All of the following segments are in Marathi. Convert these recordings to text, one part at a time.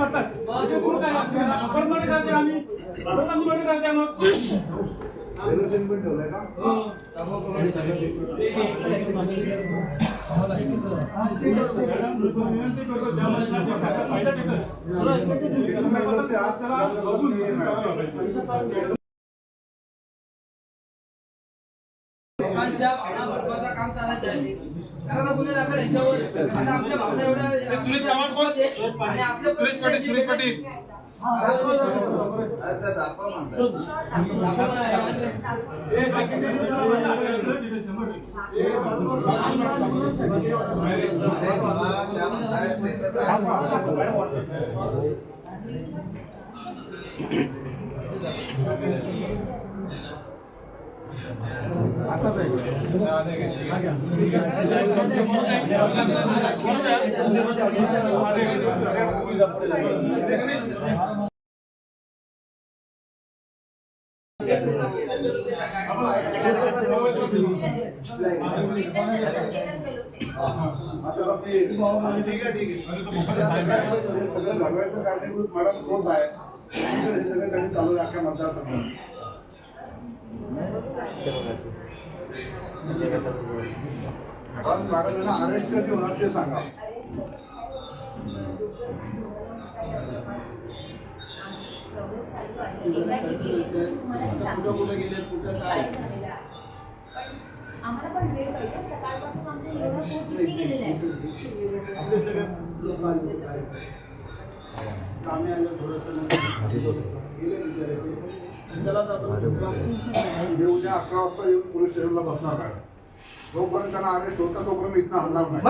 वाटतात त्याचे करते आम्ही. आपण करते मग. विनंती करतो काम चालायचं आहे. कारण गुन्हे दाखल यांच्यावर. आता आमच्या भावना एवढ्या सुरेश चव्हाण कोण? आणि आपल्या सुरेश पाटील. सुरेश पाटील आता दाखवा म्हणतात. मला त्या म्हणतायत नाही तर दाखवा. आता बाकी हे सगळं घडवायचं कारणीभूत मॅडम तोच आहे. हे सगळं त्यांनी चालू आहे अख्ख्या मतदारसंघात. पण मॅडम यांना अरेस्ट कधी होणार ते सांगा आम्हाला पण वेळ पाहिजे सकाळपासून आमच्या एवढा पोहोच इथे गेलेला आहे मी उद्या अकरा वाजता येऊन पोलीस स्टेशनला बसणार मॅडम जोपर्यंत त्यांना अरेस्ट होता तोपर्यंत मी इथनं हलणार नाही.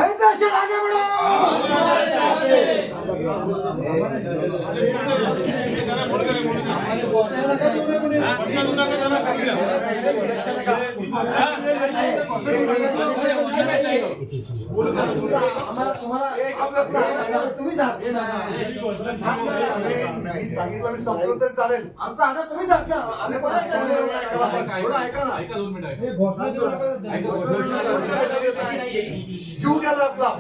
मी सांगितलं मी संपलो तरी चालेल थोडं ऐका ना जीव गेला आपला.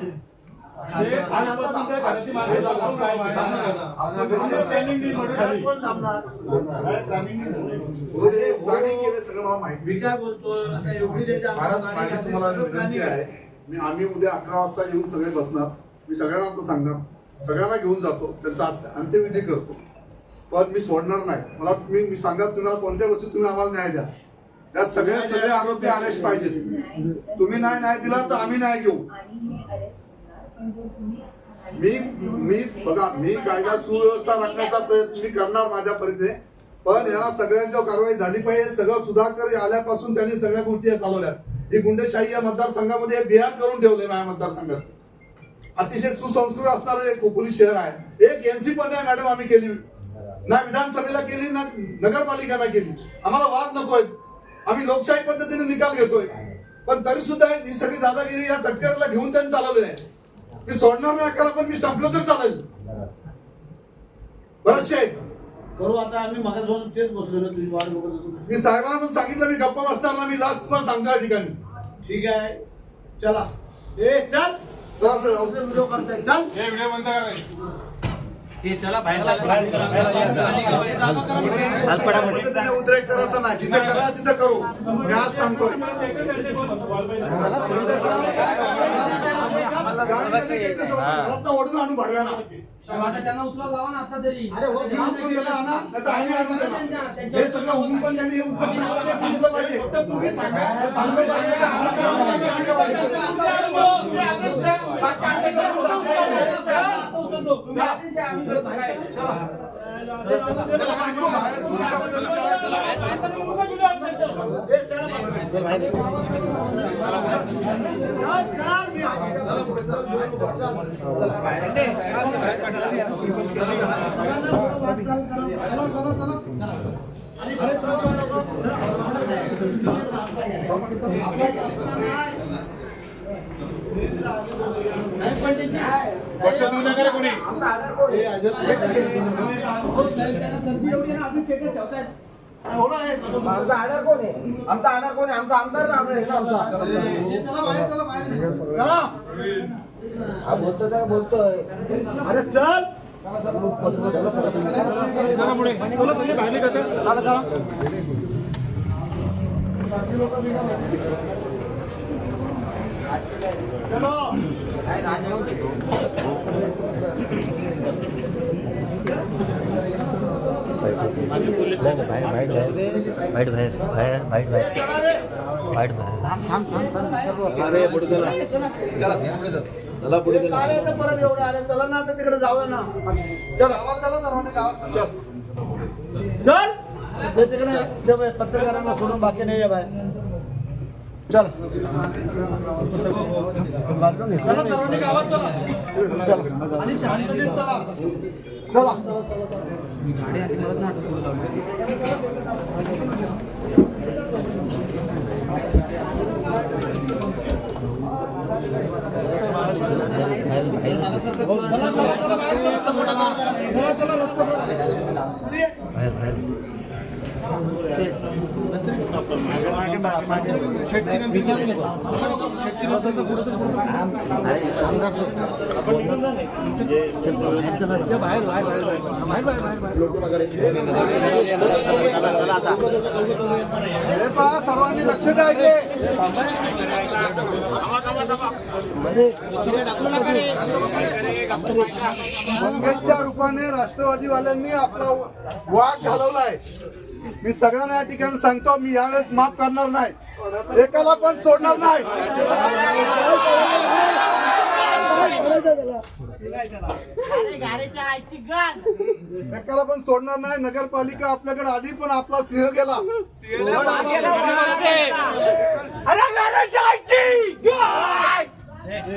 महाराज माझी तुम्हाला विनंती आहे. मी आम्ही उद्या अकरा वाजता येऊन सगळे बसणार. मी सगळ्यांना आता सांगणार. सगळ्यांना घेऊन जातो. त्यांचा अंत- अंत्यविधी करतो. पण मी सोडणार नाही. मला तुम्ही मी सांगा तुम्हाला कोणत्या वस्तू तुम्ही आम्हाला न्याय द्या. या सगळे सगळे आरोपी अरेस्ट पाहिजेत. तुम्ही नाही न्याय दिला तर आम्ही न्याय घेऊ. मी मी बघा मी कायदा सुव्यवस्था राखण्याचा प्रयत्न मी करणार माझ्या परीने पण या सगळ्यांच्या कारवाई झाली पाहिजे सगळं सुधाकर आल्यापासून त्यांनी सगळ्या गोष्टी चालवल्या ही गुंडेशाही या मतदारसंघामध्ये बिहार करून ठेवले माझ्या मतदारसंघात. अतिशय सुसंस्कृत असणारं एक पोलीस शहर आहे. एक एनसी पण नाही मॅडम आम्ही केली. ना विधानसभेला केली ना नगरपालिकांना केली. आम्हाला वाद नकोय. आम्ही लोकशाही पद्धतीने निकाल घेतोय. पण तरी सुद्धा ही सगळी दादागिरी या तटकऱ्याला घेऊन त्यांनी चालवलेली आहे. मी सोडणार नाही अकरा पण मी संपलो तर चालेल. बरंचशे करू आता आम्ही मागे जाऊन तेच बसलो ना तुझी वाट बघत होतो. मी साहेबांना पण सांगितलं मी गप्पा बसणार ना मी लास्ट पण सांगतो या ठिकाणी. ठीक आहे. चला. ए चल. चला सर व्हिडिओ करताय. हे पद्धतीने उद्रेक करायचा नाही जिथे करा तिथे करू. मी आज सांगतोय. ओढून आणून भरव्या ना त्यांना लावा ना आता तरी हो. हे सगळं होऊन पण त्यांनी हे थांबलं पाहिजे हे थांबलं पाहिजे, हे आम्हाला करावं पाहिजे. चला, आपण बाहेर चला. गोष्ट देऊ नका रे कोणी आमचा आधार कोण? आहे आमचा आधार कोण आहे? आमचा आमदार आमदार आहे? आमचा. हा बोलतो बोलतोय अरे चल. बाहेर वाईट बाहेर बाहेर बाहेर बाहेर चला पुढे चला परत एवढं आले चला ना आता तिकडे जाऊया ना चल चला सर्वांनी चल चल ते तिकडे पत्रकारांना सोडून बाकी नाही आहे बाहेर चल. चला मी गाडी आधी मला नाटक करू लागली चला. चला. चला सर्वांनी लक्ष द्यायचे इकडे रूपाने राष्ट्रवादीवाल्यांनी आपला वाद घालवलाय. मी सगळ्यांना या ठिकाणी सांगतो मी यावेळेस माफ करणार नाही. एकाला पण सोडणार नाही. एकाला पण सोडणार नाही. नगरपालिका आपल्याकडे आली पण आपला सिंह गेला.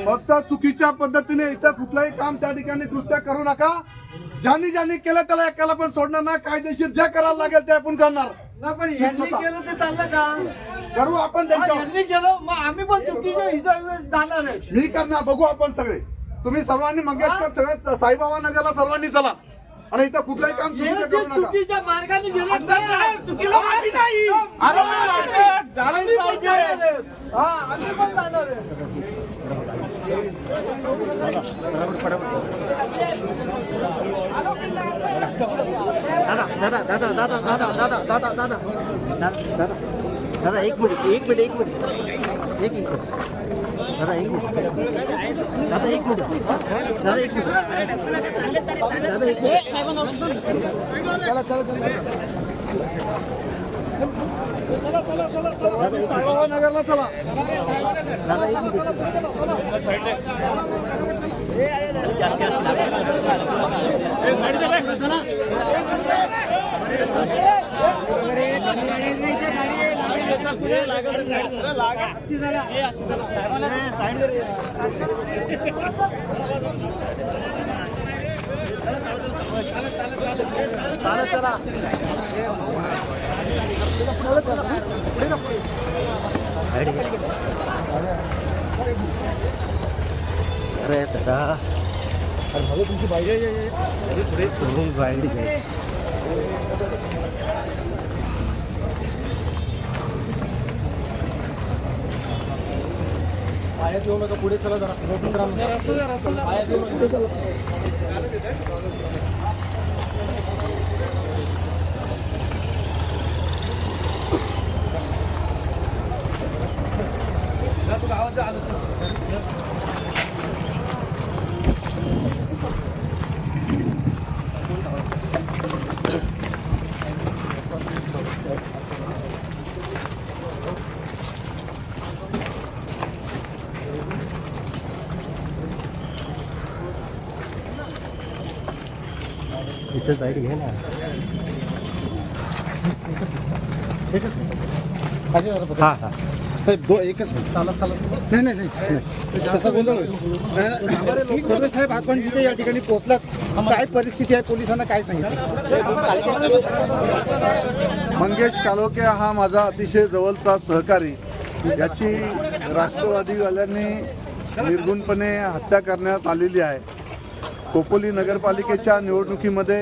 फक्त चुकीच्या पद्धतीने इथं कुठलंही काम त्या ठिकाणी कृत्य करू नका. ज्यांनी ज्यांनी केलं त्याला एकाला पण सोडणार नाही. कायदेशीर जे करायला लागेल ते आपण करणार. पण यांनी केलं ते चाललं का? करू आपण यांनी केलं. मग आम्ही पण चुकीच्या हिशोबाने जाणार आहे. मी करणार. बघू आपण सगळे. तुम्ही सर्वांनी मंगेशकर सगळे साईबाबा नगरला सर्वांनी चला. आणि इथं कुठलंही काम चुकीचं जे करू नका. चुकीच्या मार्गाने गेले चुकीला नाही. आम्ही पण जाणार आहे. हा, आम्ही पण जाणार आहे. दादा दादा दादा दादा दादा दादा दादा दादा. दादा दादा एक मिनिट एक मिनिट एक मिनिट. एक एक दादा एक मिनिट. दादा एक मिनिट. दादा एक मिनिट. दादा एक मिनिट. चला चला नगरला चला दादा एक मिनिट. पुढे पुढे अरे दादा. अरे भाऊ तुमची बाहेर अरे पुढे तुम्ही बाहेर घे पायात येऊ नका पुढे चला जरा. रोटून राहा. पायात येऊ नका. इथं बाहेर घे ना हा हा साहेब दो एकच मिनिट चालत चालत नाही नाही नाही तसा गोंधळ होईल. नाही, खडसे साहेब आपण जिथे या ठिकाणी पोहोचलात काय परिस्थिती आहे पोलिसांना काय सांगितलं मंगेश कालोके हा माझा अतिशय जवळचा सहकारी. याची राष्ट्रवादीवाल्यांनी निर्गुणपणे हत्या करण्यात आलेली आहे. खोपोली नगरपालिकेच्या निवडणुकीमध्ये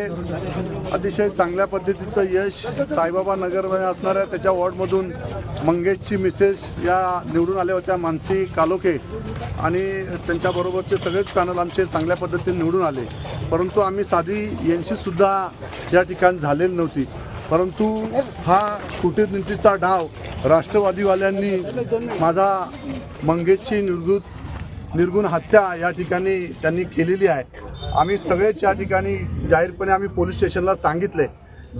अतिशय चांगल्या पद्धतीचं यश साईबाबा नगरमध्ये असणाऱ्या त्याच्या वॉर्डमधून मंगेशची मिसेस या निवडून आल्या होत्या मानसी कालोके. आणि त्यांच्याबरोबरचे सगळेच पॅनल आमचे चांगल्या पद्धतीने निवडून आले. परंतु आम्ही साधी यांशीसुद्धा या ठिकाणी झालेली नव्हती. परंतु हा कूटनीतीचा डाव राष्ट्रवादीवाल्यांनी माझा मंगेशची निर्गुत निर्गुण हत्या या ठिकाणी त्यांनी केलेली आहे. आम्ही सगळेच या ठिकाणी जाहीरपणे आम्ही पोलीस स्टेशनला सांगितले.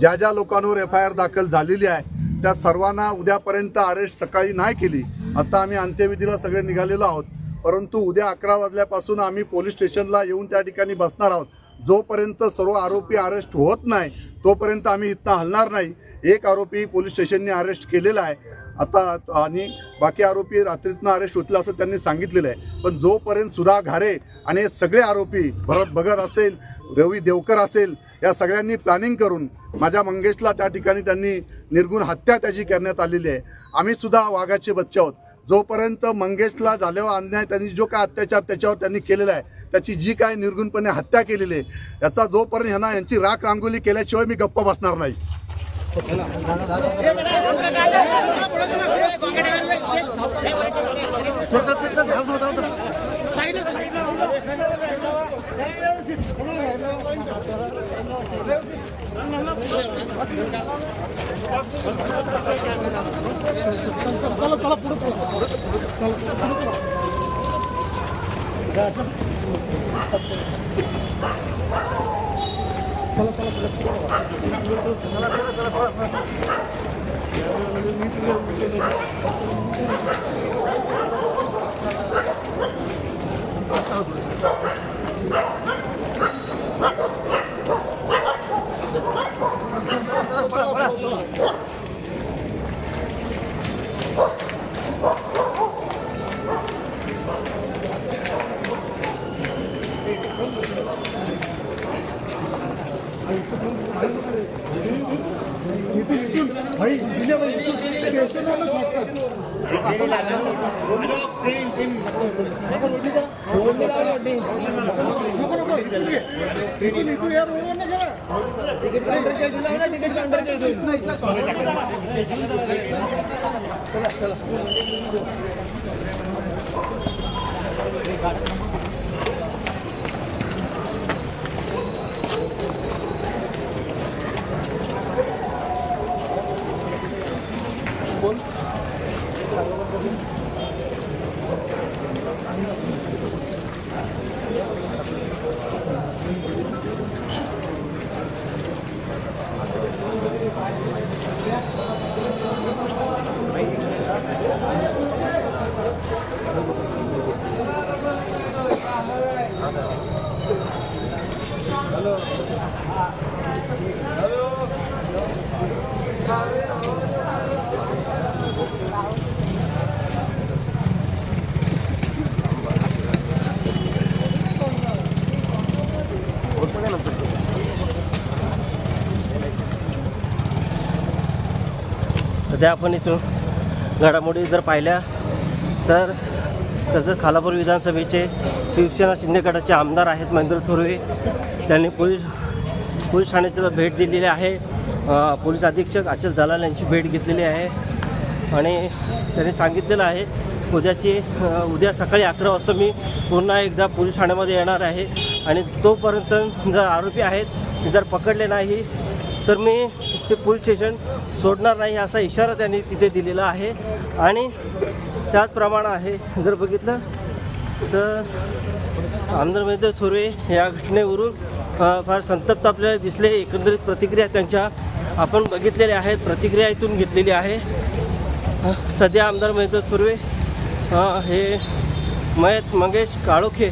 ज्या ज्या लोकांवर एफ आय आर दाखल झालेली आहे त्या सर्वांना उद्यापर्यंत अरेस्ट सकाळी नाही केली. आता आम्ही अंत्यविधीला सगळे निघालेलो आहोत. परंतु उद्या अकरा वाजल्यापासून आम्ही पोलीस स्टेशनला येऊन त्या ठिकाणी बसणार आहोत. जोपर्यंत सर्व आरोपी अरेस्ट होत नाही तोपर्यंत आम्ही इथनं हलणार नाही. एक आरोपी पोलीस स्टेशनने अरेस्ट केलेला आहे. आता आणि बाकी आरोपी रात्रीतनं अरेस्ट होतील असं त्यांनी सांगितलेलं आहे. पण जोपर्यंत सुधा घारे आणि हे सगळे आरोपी भरत भगत असेल रवी देवकर असेल या सगळ्यांनी प्लॅनिंग करून माझ्या मंगेशला त्या ठिकाणी त्यांनी निर्गुण हत्या त्याची करण्यात आलेली आहे. आम्ही सुद्धा वाघाचे बच्चे आहोत. जोपर्यंत मंगेशला झाल्यावर अन्याय त्यांनी जो काय अत्याचार त्याच्यावर त्यांनी केलेला आहे त्याची जी काय निर्गुणपणे हत्या केलेली आहे याचा जोपर्यंत ह्यांना यांची राख रांगोली केल्याशिवाय मी गप्प बसणार नाही. चलो चलो पुढे चलो चलो चलो तिकीट काउंटरच्या दिला ना तिकीट काउंटरच्या चला चला. like, like सध्या आपण इथून घडामोडी जर पाहिल्या तर तसंच खालापूर विधानसभेचे शिवसेना शिंदेगडाचे आमदार आहेत महेंद्र थोरवे. त्यांनी पोलीस पोलीस ठाण्याची भेट दिलेली आहे. पोलीस अधीक्षक अचल दलाल यांची भेट घेतलेली आहे. आणि त्यांनी सांगितलेलं आहे उद्याची उद्या सकाळी अकरा वाजता मी पुन्हा एकदा पोलीस ठाण्यामध्ये येणार आहे. आणि तोपर्यंत जर आरोपी आहेत जर पकडले नाही तर मी ते पोलीस स्टेशन सोडणार नाही असा इशारा त्यांनी तिथे दिलेला आहे. आणि त्याचप्रमाणे आहे जर बघितलं तर आमदार महेंद्र थोरवे या घटनेवरून फार संतप्त आपल्याला दिसले. एकंदरीत प्रतिक्रिया त्यांच्या आपण बघितलेल्या आहेत. प्रतिक्रिया इथून घेतलेली आहे. सध्या आमदार महेंद्र थोरवे हे मयत मंगेश काळोखे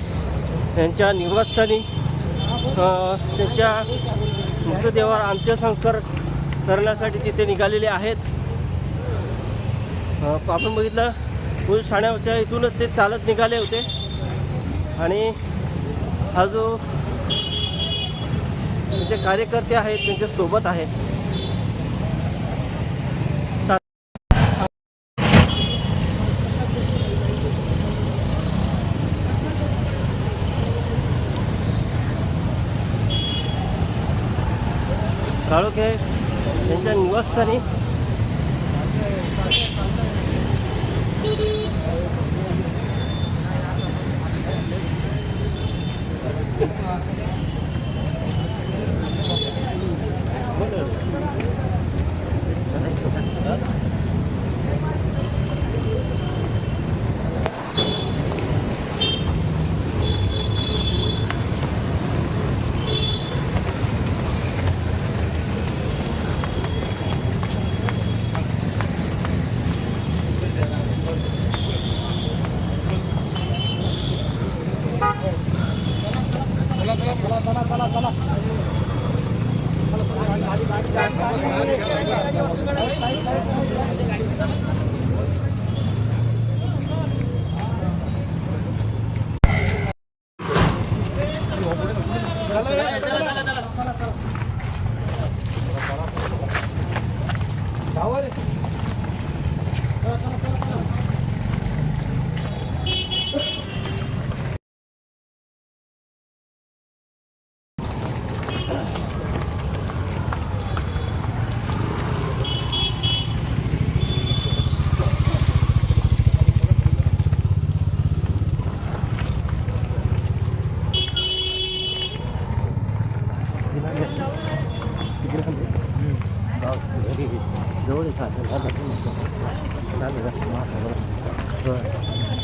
यांच्या निवासस्थानी त्यांच्या मृतदेहावर अंत्यसंस्कार करण्यासाठी तिथे निघालेले आहेत. आपण बघितलं पोलीस ठाण्याच्या इथूनच ते चालत निघाले होते. आणि हा जो त्यांचे कार्यकर्ते आहेत त्यांच्यासोबत आहेत काळोखे त्यांच्या 你看，这老百姓，咱这个马车，是。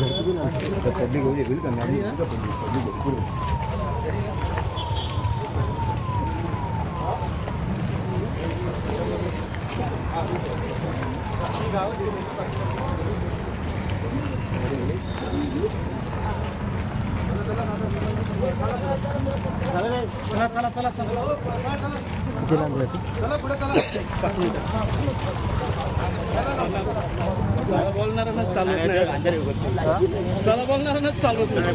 내가 그거 나 이거 건드리고 이제 그러니까 나도 이거 건드리고 किती लागले चला. बोलणाऱ्यांनाच चालवत नाही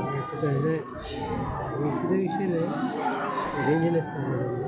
一个人，因为觉得有些人是连的是。